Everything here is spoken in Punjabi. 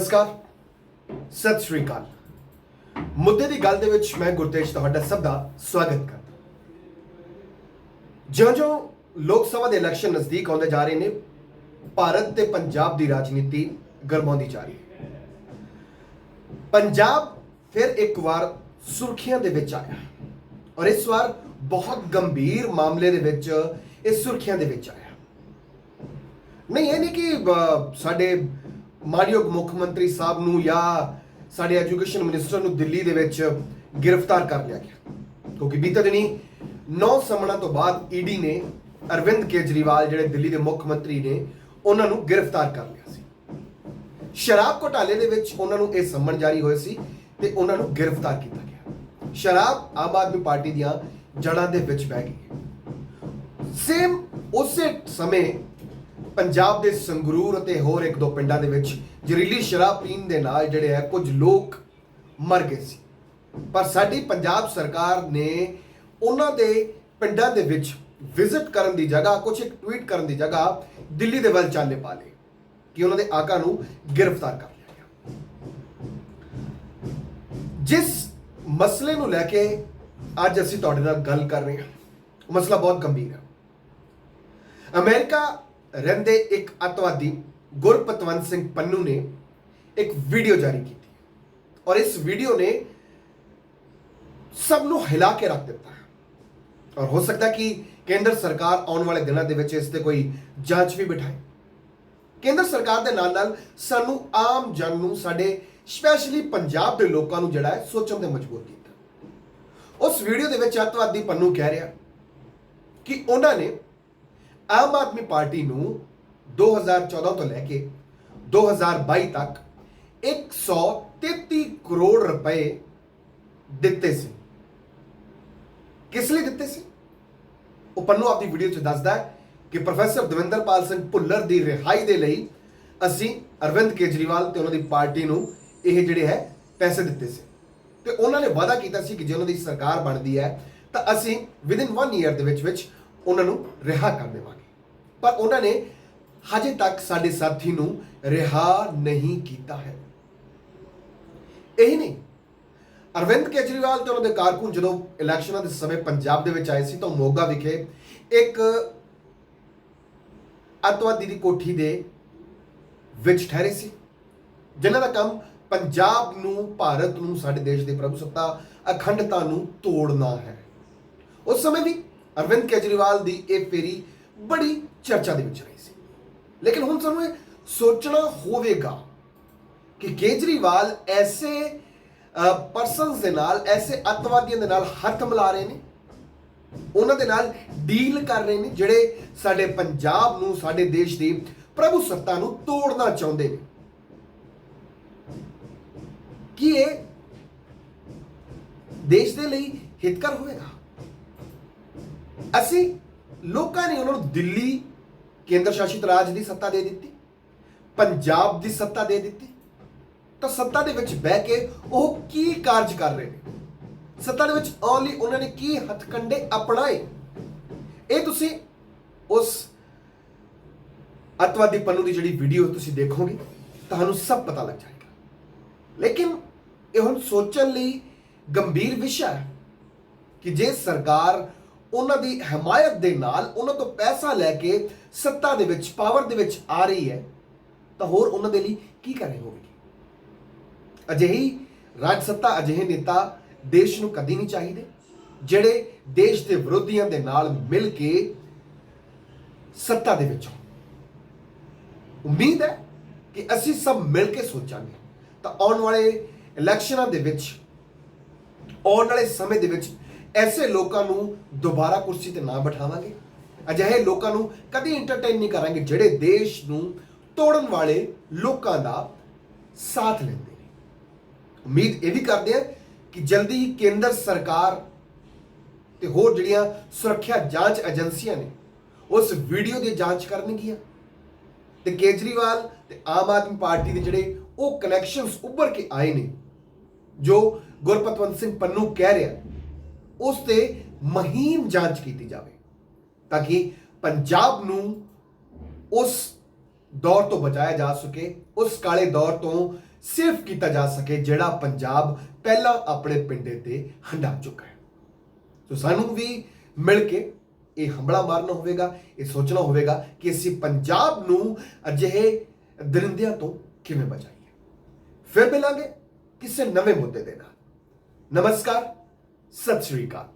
ਨਮਸਕਾਰ। ਸਤਿ ਸ਼੍ਰੀ ਅਕਾਲ। ਮੁੱਦੇ ਦੀ ਗੱਲ ਦੇ ਵਿੱਚ ਮੈਂ ਗੁਰਤੇਜ ਤੁਹਾਡਾ ਸਭ ਦਾ ਸਵਾਗਤ ਕਰਦਾ ਜਿਉਂ-ਜਿਉਂ ਲੋਕ ਸਭਾ ਦੇ ਇਲੈਕਸ਼ਨ ਨਜ਼ਦੀਕ ਆਉਂਦੇ ਜਾ ਰਹੇ ਨੇ, ਭਾਰਤ ਤੇ ਪੰਜਾਬ ਦੀ ਰਾਜਨੀਤੀ ਗਰਮਾਉਂਦੀ ਜਾ ਰਹੀ ਹੈ। ਪੰਜਾਬ ਫਿਰ ਇੱਕ ਵਾਰ ਸੁਰਖੀਆਂ ਦੇ ਵਿੱਚ ਆਇਆ ਔਰ ਇਸ ਵਾਰ ਬਹੁਤ ਗੰਭੀਰ ਮਾਮਲੇ ਦੇ ਵਿੱਚ ਇਹ ਸੁਰਖੀਆਂ ਦੇ ਵਿੱਚ ਆਇਆ ਨਹੀਂ, ਇਹ ਨਹੀਂ ਕਿ ਸਾਡੇ ਮਾਨਯੋਗ ਮੁੱਖ ਮੰਤਰੀ ਸਾਹਿਬ ਨੂੰ ਜਾਂ ਸਾਡੇ ਐਜੂਕੇਸ਼ਨ ਮਿਨਿਸਟਰ ਨੂੰ ਦਿੱਲੀ ਦੇ ਵਿੱਚ ਗ੍ਰਿਫਤਾਰ ਕਰ ਲਿਆ ਗਿਆ। ਕਿਉਂਕਿ ਬੀਤੇ ਦਿਨੀ ਨੌ ਸਮਣਾ ਤੋਂ ਬਾਅਦ ਈਡੀ ਨੇ ਅਰਵਿੰਦ ਕੇਜਰੀਵਾਲ, ਜਿਹੜੇ ਦਿੱਲੀ ਦੇ ਮੁੱਖ ਮੰਤਰੀ ਨੇ, ਉਹਨਾਂ ਨੂੰ ਗ੍ਰਿਫਤਾਰ ਕਰ ਲਿਆ ਸੀ। ਸ਼ਰਾਬ ਘੁਟਾਲੇ ਦੇ ਵਿੱਚ ਉਹਨਾਂ ਨੂੰ ਇਹ ਸੰਮਣ ਜਾਰੀ ਹੋਏ ਸੀ ਤੇ ਉਹਨਾਂ ਨੂੰ ਗ੍ਰਿਫਤਾਰ ਕੀਤਾ ਗਿਆ। ਸ਼ਰਾਬ ਆਮ ਆਦਮੀ ਪਾਰਟੀ ਦੀਆਂ ਜੜ੍ਹਾਂ ਦੇ ਵਿੱਚ ਬਹਿ ਗਈ ਸੇਮ ਉਸੇ ਸਮੇਂ ਪੰਜਾਬ ਦੇ ਸੰਗਰੂਰ ਅਤੇ ਹੋਰ ਇੱਕ ਦੋ ਪਿੰਡਾਂ ਦੇ ਵਿੱਚ ਜ਼ਹਿਰੀਲੀ ਸ਼ਰਾਬ ਪੀਣ ਦੇ ਨਾਲ ਜਿਹੜੇ ਹੈ ਕੁਝ ਲੋਕ ਮਰ ਗਏ ਸੀ। ਪਰ ਸਾਡੀ ਪੰਜਾਬ ਸਰਕਾਰ ਨੇ ਉਹਨਾਂ ਦੇ ਪਿੰਡਾਂ ਦੇ ਵਿੱਚ ਵਿਜ਼ਿਟ ਕਰਨ ਦੀ ਜਗ੍ਹਾ ਕੁਝ ਇੱਕ ਟਵੀਟ ਕਰਨ ਦੀ ਜਗ੍ਹਾ ਦਿੱਲੀ ਦੇ ਵੱਲ ਚਾਲੇ ਪਾ ਲਏ ਕਿ ਉਹਨਾਂ ਦੇ ਆਕਾ ਨੂੰ ਗ੍ਰਿਫਤਾਰ ਕਰ ਲਿਆ ਗਿਆ। ਜਿਸ ਮਸਲੇ ਨੂੰ ਲੈ ਕੇ ਅੱਜ ਅਸੀਂ ਤੁਹਾਡੇ ਨਾਲ ਗੱਲ ਕਰ ਰਹੇ ਹਾਂ। ਮਸਲਾ ਬਹੁਤ ਗੰਭੀਰ ਹੈ। ਅਮਰੀਕਾ ਰਹਿੰਦੇ ਇੱਕ ਅਤਵਾਦੀ ਗੁਰਪਤਵੰਤ ਸਿੰਘ ਪੰਨੂ ਨੇ ਇੱਕ ਵੀਡੀਓ ਜਾਰੀ ਕੀਤੀ ਔਰ ਇਸ ਵੀਡੀਓ ਨੇ ਸਭ ਨੂੰ ਹਿਲਾ ਕੇ ਰੱਖ ਦਿੱਤਾ ਹੈ। ਔਰ ਹੋ ਸਕਦਾ ਕਿ ਕੇਂਦਰ ਸਰਕਾਰ ਆਉਣ ਵਾਲੇ ਦਿਨਾਂ ਦੇ ਵਿੱਚ ਇਸ ਤੇ ਕੋਈ ਜਾਂਚ ਵੀ ਬਿਠਾਏ। ਕੇਂਦਰ ਸਰਕਾਰ ਦੇ ਨਾਲ ਨਾਲ ਸਾਨੂੰ ਆਮ ਜਨ ਨੂੰ, ਸਾਡੇ ਸਪੈਸ਼ਲੀ ਪੰਜਾਬ ਦੇ ਲੋਕਾਂ ਨੂੰ ਜਿਹੜਾ ਹੈ ਸੋਚਣ ਤੇ ਮਜਬੂਰ ਕੀਤਾ। ਉਸ ਵੀਡੀਓ ਦੇ ਵਿੱਚ ਅਤਵਾਦੀ ਪੰਨੂ ਕਹਿ ਰਿਹਾ ਕਿ ਉਹਨਾਂ ਨੇ ਆਮ ਆਦਮੀ ਪਾਰਟੀ ਨੂੰ 2014 ਤੋਂ ਲੈ ਕੇ 2022 ਤੱਕ 133 ਕਰੋੜ ਰੁਪਏ ਦਿੱਤੇ ਸੀ। ਕਿਸ ਲਈ ਦਿੱਤੇ ਸੀ? ਉਹ ਪੰਨੂ ਆਪਣੀ ਵੀਡੀਓ 'ਚ ਦੱਸਦਾ ਹੈ ਕਿ ਪ੍ਰੋਫੈਸਰ ਦਵਿੰਦਰਪਾਲ ਸਿੰਘ ਭੁੱਲਰ ਦੀ ਰਿਹਾਈ ਦੇ ਲਈ ਅਸੀਂ ਅਰਵਿੰਦ ਕੇਜਰੀਵਾਲ ਤੇ ਉਹਨਾਂ ਦੀ ਪਾਰਟੀ ਨੂੰ ਇਹ ਜਿਹੜੇ ਹੈ ਪੈਸੇ ਦਿੱਤੇ ਸੀ। ਤੇ ਉਹਨਾਂ ਨੇ ਵਾਅਦਾ ਕੀਤਾ ਸੀ ਕਿ ਜੇ ਉਹਨਾਂ ਦੀ ਸਰਕਾਰ ਬਣਦੀ ਹੈ ਤਾਂ ਅਸੀਂ ਵਿਦਿਨ 1 ਈਅਰ ਦੇ ਵਿੱਚ ਵਿੱਚ ਉਹਨਾਂ ਨੂੰ ਰਿਹਾ ਕਰ ਦੇਵਾਂਗੇ। ਪਰ ਉਹਨਾਂ ਨੇ ਹਜੇ ਤੱਕ ਸਾਡੇ ਸਾਥੀ ਨੂੰ ਰਿਹਾ ਨਹੀਂ ਕੀਤਾ ਹੈ। ਇਹੀ ਨਹੀਂ। ਅਰਵਿੰਦ ਕੇਜਰੀਵਾਲ ਤੇ ਉਹਨਾਂ ਦੇ ਕਾਰਕੁਨ ਜਦੋਂ ਇਲੈਕਸ਼ਨਾਂ ਦੇ ਸਮੇਂ ਪੰਜਾਬ ਦੇ ਵਿੱਚ ਆਏ ਸੀ ਤਾਂ ਮੋਗਾ ਵਿਖੇ ਇੱਕ ਅਤਵਾਦੀ ਦੀ ਕੋਠੀ ਦੇ ਵਿੱਚ ਠਹਿਰੇ ਸੀ, ਜਿਨ੍ਹਾਂ ਦਾ ਕੰਮ ਪੰਜਾਬ ਨੂੰ, ਭਾਰਤ ਨੂੰ, ਸਾਡੇ ਦੇਸ਼ ਦੀ ਪ੍ਰਭੂਸੱਤਾ ਅਖੰਡਤਾ ਨੂੰ ਤੋੜਨਾ ਹੈ। ਉਸ ਸਮੇਂ ਵੀ ਅਰਵਿੰਦ ਕੇਜਰੀਵਾਲ ਦੀ ਇਹ ਫੇਰੀ ਬੜੀ ਚਰਚਾ ਦੇ ਵਿੱਚ ਰਹੀ ਸੀ। ਲੇਕਿਨ ਹੁਣ ਸਾਨੂੰ ਇਹ ਸੋਚਣਾ ਹੋਵੇਗਾ ਕਿ ਕੇਜਰੀਵਾਲ ਐਸੇ ਪਰਸਨਸ ਦੇ ਨਾਲ, ਐਸੇ ਅਤਵਾਦੀਆਂ ਦੇ ਨਾਲ ਹੱਥ ਮਿਲਾ ਰਹੇ ਨੇ। ਉਹਨਾਂ ਦੇ ਨਾਲ ਡੀਲ ਕਰ ਰਹੇ ਨੇ, ਜਿਹੜੇ ਸਾਡੇ ਪੰਜਾਬ ਨੂੰ, ਸਾਡੇ ਦੇਸ਼ ਦੀ ਪ੍ਰਭੂ ਸੱਤਾ ਨੂੰ ਤੋੜਨਾ ਚਾਹੁੰਦੇ ਨੇ। ਕੀ ਇਹ ਦੇਸ਼ ਦੇ ਲਈ ਹਿਤਕਰ ਹੋਵੇਗਾ ਅਸੀਂ ਲੋਕਾਂ ਨੇ ਉਹਨਾਂ ਨੂੰ ਦਿੱਲੀ ਕੇਂਦਰ ਸ਼ਾਸਿਤ ਰਾਜ ਦੀ ਸੱਤਾ ਦੇ ਦਿੱਤੀ, ਪੰਜਾਬ ਦੀ ਸੱਤਾ ਦੇ ਦਿੱਤੀ, ਤਾਂ ਸੱਤਾ ਦੇ ਵਿੱਚ ਬਹਿ ਕੇ ਉਹ ਕੀ ਕਾਰਜ ਕਰ ਰਹੇ ਨੇ? ਸੱਤਾ ਦੇ ਵਿੱਚ ਆਉਣ ਲਈ ਉਹਨਾਂ ਨੇ ਕੀ ਹੱਥਕੰਡੇ ਅਪਣਾਏ? ਇਹ ਤੁਸੀਂ ਉਸ ਅਤਵਾਦੀ ਪੰਨੂ ਦੀ ਜਿਹੜੀ ਵੀਡੀਓ ਤੁਸੀਂ ਦੇਖੋਗੇ, ਤੁਹਾਨੂੰ ਸਭ ਪਤਾ ਲੱਗ ਜਾਏਗਾ। ਲੇਕਿਨ ਇਹ ਹੁਣ ਸੋਚਣ ਲਈ ਗੰਭੀਰ ਵਿਸ਼ਾ ਹੈ ਕਿ ਜੇ ਸਰਕਾਰ ਉਹਨਾਂ ਦੀ ਹਮਾਇਤ ਦੇ ਨਾਲ ਉਹਨਾਂ ਤੋਂ ਪੈਸਾ ਲੈ ਕੇ ਸੱਤਾ ਦੇ ਵਿੱਚ, ਪਾਵਰ ਦੇ ਵਿੱਚ ਆ ਰਹੀ ਹੈ। ਤਾਂ ਹੋਰ ਉਹਨਾਂ ਦੇ ਲਈ ਕੀ ਕਰ ਰਹੀ ਹੋਵੇਗੀ? ਅਜਿਹੀ ਰਾਜ ਸੱਤਾ, ਅਜਿਹੇ ਨੇਤਾ ਦੇਸ਼ ਨੂੰ ਕਦੀ ਨਹੀਂ ਚਾਹੀਦੇ। ਜਿਹੜੇ ਦੇਸ਼ ਦੇ ਵਿਰੋਧੀਆਂ ਦੇ ਨਾਲ ਮਿਲ ਕੇ ਸੱਤਾ ਦੇ ਵਿੱਚ ਹੋਣ। ਉਮੀਦ ਹੈ ਕਿ ਅਸੀਂ ਸਭ ਮਿਲ ਕੇ ਸੋਚਾਂਗੇ। ਤਾਂ ਆਉਣ ਵਾਲੇ ਇਲੈਕਸ਼ਨਾਂ ਦੇ ਵਿੱਚ, ਆਉਣ ਵਾਲੇ ਸਮੇਂ ਦੇ ਵਿੱਚ ਐਸੇ ਲੋਕਾਂ ਨੂੰ ਦੁਬਾਰਾ ਕੁਰਸੀ ਤੇ ਨਾ ਬਿਠਾਵਾਂਗੇ। ਅਜਿਹੇ ਲੋਕਾਂ ਨੂੰ ਕਦੀ ਇੰਟਰਟੇਨ ਨਹੀਂ ਕਰਾਂਗੇ ਜਿਹੜੇ ਦੇਸ਼ ਨੂੰ ਤੋੜਨ ਵਾਲੇ ਲੋਕਾਂ ਦਾ ਸਾਥ ਲੈਂਦੇ ਨੇ। ਉਮੀਦ ਇਹ ਵੀ ਕਰਦੇ ਆ ਕਿ ਜਲਦੀ ਹੀ ਕੇਂਦਰ ਸਰਕਾਰ ਤੇ ਹੋਰ ਜਿਹੜੀਆਂ ਸੁਰੱਖਿਆ ਜਾਂਚ ਏਜੰਸੀਆਂ ਨੇ, ਉਸ ਵੀਡੀਓ ਦੀ ਜਾਂਚ ਕਰਨਗੀਆਂ। ਤੇ ਕੇਜਰੀਵਾਲ ਤੇ ਆਮ ਆਦਮੀ ਪਾਰਟੀ ਦੇ ਜਿਹੜੇ ਉਹ ਕਨੈਕਸ਼ਨਸ ਉੱਭਰ ਕੇ ਆਏ ਨੇ, ਜੋ ਗੁਰਪਤਵੰਤ ਸਿੰਘ ਪੰਨੂ ਕਹਿ ਰਿਹਾ ਉਸ ਤੇ ਮਹੀਮ ਜਾਂਚ ਕੀਤੀ ਜਾਵੇ ਤਾਂ ਕਿ ਪੰਜਾਬ ਨੂੰ ਉਸ ਦੌਰ ਤੋਂ ਬਚਾਇਆ ਜਾ ਸਕੇ, ਉਸ ਕਾਲੇ ਦੌਰ ਤੋਂ ਸਿਰਫ ਕੀਤਾ ਜਾ ਸਕੇ, ਜਿਹੜਾ ਪੰਜਾਬ ਪਹਿਲਾਂ ਆਪਣੇ ਪਿੰਡੇ ਤੇ ਹੰਡਾ ਚੁੱਕਾ ਹੈ। ਸੋ ਸਾਨੂੰ ਵੀ ਮਿਲ ਕੇ ਇਹ ਹੰਬਲਾ ਮਾਰਨਾ ਹੋਵੇਗਾ, ਇਹ ਸੋਚਣਾ ਹੋਵੇਗਾ ਕਿ ਅਸੀਂ ਪੰਜਾਬ ਨੂੰ ਅਜਿਹੇ ਦਰਿੰਦਿਆਂ ਤੋਂ ਕਿਵੇਂ ਬਚਾਈਏ। ਫਿਰ ਮਿਲਾਂਗੇ ਕਿਸੇ ਨਵੇਂ ਮੁੱਦੇ ਦੇ ਨਾਲ। ਨਮਸਕਾਰ। ਸਤਿ ਸ਼੍ਰੀ ਅਕਾਲ